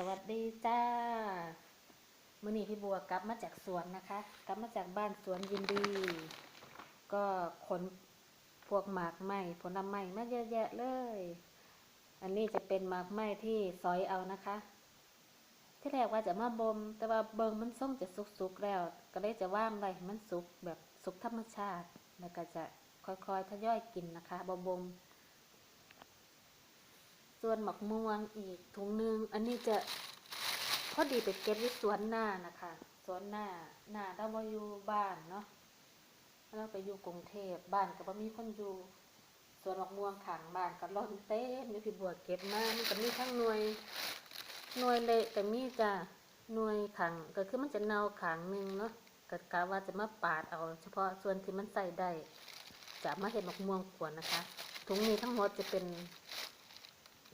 สวัสดีจ้ามื่อนี้พี่บัวกลับมาจากสวนนะคะ กลับมาจากบ้านสวนยินดี ก็ขนพวกหมากไหม้ผลไม้มาเยอะแยะเลย อันนี้จะเป็นหมากไหม้ที่ซอยเอานะคะ ที่แรกว่าจะมาบมแต่ว่าเบิงมันส้มจะสุกๆแล้ว ก็เลยจะว่างไว้ให้มันสุกแบบสุกธรรมชาติ แล้วก็จะค่อยๆทยอยกินนะคะบบ่ม ส่วนหมักม่วงอีกถุงหนึ่งอันนี้จะพอดีไปเก็บที่สวนหน้านะคะสวนหน้าหน้าเราบ่อยู่บ้านเนาะเราไปอยู่กรุงเทพบ้านก็บ่มีคนอยู่สวนหมักม่วงขังบ้านก็ร่อนเต็มมีพี่บัวเก็บมามันก็มีทั้งหน่วยหน่วยเละก็มีจ้ะหน่วยขังก็คือมันจะเน่าขังหนึ่งเนาะก็กะว่าจะมาปาดเอา เฉพาะส่วนที่มันใส่ได้จะมาเห็ดหมักม่วงขวนนะคะถุงนี้ทั้งหมดจะเป็น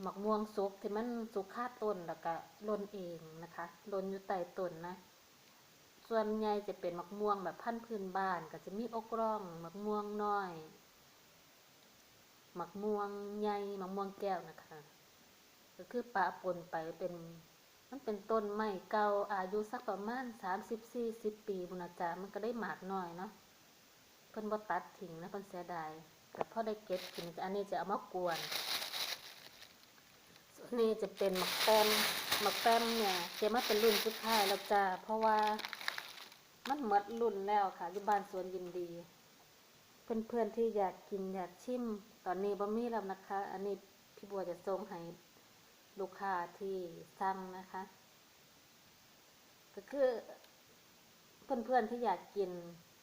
หมักม่วงสุกที่มันสุกค่าต้นแล้วก็ลนเองนะคะลนอยู่ใต้ต้นนะ ส่วนใหญ่จะเป็นหมักม่วงแบบพันธุ์พื้นบ้าน ก็จะมีอกร่องหมักม่วงน้อยหมักม่วงใหญ่หมักม่วงแก้วนะคะ ก็คือปะปนไปเป็นมันเป็นต้นไม้เก่าอายุสักประมาณสามสิบสี่สิบปีบุญจามันก็ได้หมากน้อยเนาะเพิ่นบ่ตัดทิ้งนะเพิ่นเสียดายแต่พอได้เก็บกินอันนี้จะเอามากวน นี้จะเป็นหมักแป้มหมักแป้มเนี่ยเจะมาเป็นรุ่นสุดท้ายแล้วจ้าเพราะว่ามันหมดรุ่นแล้วค่ะอยู่บ้านสวนยินดี เพื่อนๆที่อยากกินอยากชิม ตอนนี้บะมี่แล้วนะคะ อันนี้พี่บัวจะส่งให้ลูกค้าที่สั่งนะคะ ก็คือเพื่อนๆที่อยากกิน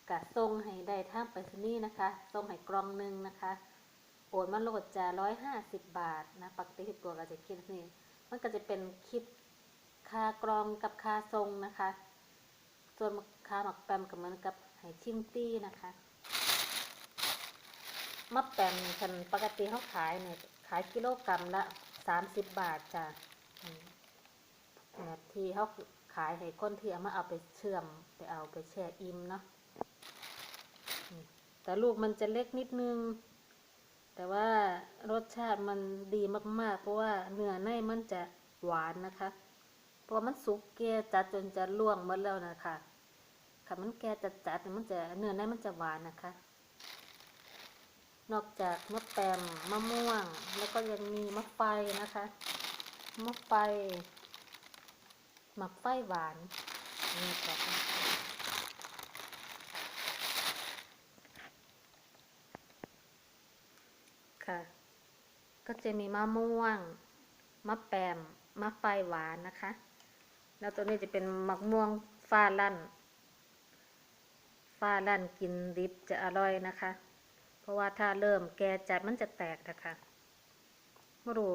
กะส่งให้ได้ทางไปรษณีย์นะคะส่งให้กล่องหนึ่งนะคะ โอนมาโหลดจะร้อยห้าสิบบาทนะปกติตัวก็จะคิดนี่มันก็จะเป็นคิดค่ากรองกับค่าทรงนะคะ ส่วนค่าหมักแปมก็เหมือนกับไห้ชิมตี้นะคะมะแปมคันปกติเขาขายเนี่ยขายกิโลกรัมละสามสิบบาทจ้ะแบบที่เขาขายให้คนที่เอามาเอาไปเชื่อมไปเอาไปแช่อิ่มเนาะแต่ลูกมันจะเล็กนิดนึง แต่ว่ารสชาติมันดีมาก ๆ เพราะว่าเนื้อในมันจะหวานนะคะ เพราะมันสุกแก่จัดจนจะล่วงหมดแล้วนะคะค่ะมันแก่จัดจัดมันจะเนื้อในมันจะหวานนะคะ นอกจากมะแปมมะม่วง แล้วก็ยังมีมะไฟนะคะมะไฟหมักไฟหวานนี่ก่อ ค่ะ ก็จะมีมะม่วง มะแปมมะไฟหวานนะคะ แล้วตัวนี้จะเป็นมะม่วงฟ้าลั่น ฟ้าลั่นกินดิบจะอร่อยนะคะ เพราะว่าถ้าเริ่มแก่จัดมันจะแตกนะคะไม่รู้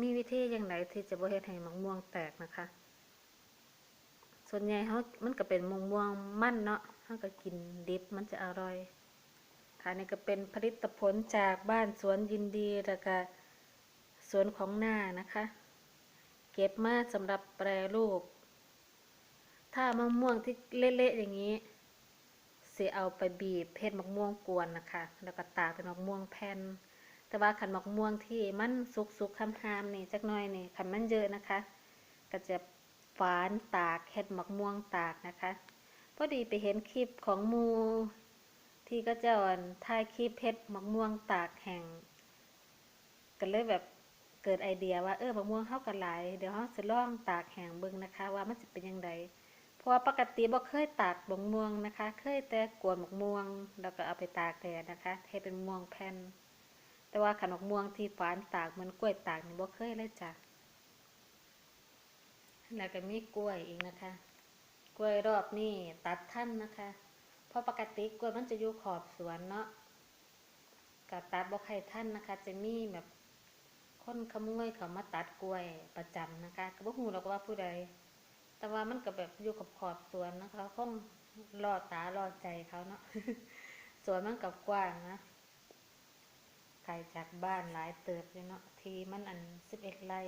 มีวิธีอย่างไรที่จะบ่เฮ็ดให้มะม่วงแตกนะคะ ส่วนใหญ่เขามันก็เป็นมะม่วงมั่นเนาะเขาก็กินดิบมันจะอร่อย ค่ะนี่ก็เป็นผลิตผลจากบ้านสวนยินดีแล้วก็สวนของหน้านะคะ เก็บมาสำหรับแปรรูป ถ้ามะม่วงที่เละๆอย่างนี้เสียเอาไปบีบเพชรมะม่วงกวนนะคะ แล้วก็ตากเป็นมะม่วงแผ่นแต่ว่าขันมะม่วงที่มันสุกๆคำหามๆนี่จักน่อยนี่ขันมันเยอะนะคะ ก็จะฝานตากเห็ดมะม่วงตากนะคะ พอดีไปเห็นคลิปของมู ที่ก็จะอนถ่ายคลิปเพชรมะม่วงตากแห่งก็เลยแบบเกิดไอเดียว่าเออมะม่วงเข้ากันหลายเดี๋ยวเขาจะลองตากแห่งเบิ่งนะคะ ว่ามันจะเป็นยังไงเพราะว่าปกติบ่เคยตากมะม่วงนะคะ เคยแต่กวนมะม่วง แล้วก็เอาไปตากแดดนะคะให้เป็นม่วงแผ่นแต่ว่าขนมม่วงที่ฝานตากเหมือนกล้วยตากนี่บ่เคยเลยจ้ะแล้วก็มีกล้วยอีกนะคะ กล้วยรอบนี่ตัดท่านนะคะ ราะปกติกล้วยมันจะอยู่ขอบสวนเนาะกับตัดบ่ใครท่านนะคะ จะมีแบบคนขโมยเขามาตัดกล้วยประจำนะคะก็บ่ฮู้หรอกว่าผู้ใด แต่ว่ามันก็แบบอยู่กับขอบสวนนะคะคงล่อตาล่อใจเขาเนาะสวนมันกับกว้างนะไกลจากบ้านหลายเติบเลยเนาะทีมันอันสิบเอ็ดไร่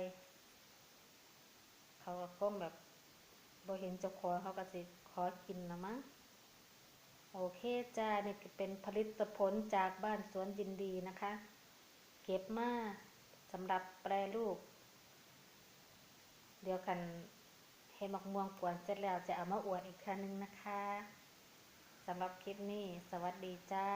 เขาก็คงแบบบเห็นเจ้าของเขาก็สิขอกินนะมั้ง โอเคจ้านี่ยเป็นผลิตผลจากบ้านสวนยินดีนะคะ เก็บมาสำหรับแปรรูป เดี๋ยวกันเห็ดมักม่วงผวนเสร็จแล้วจะเอามาอวดอีกครั้งหนึงนะคะสำหรับคลิปนี้ สวัสดีจ้า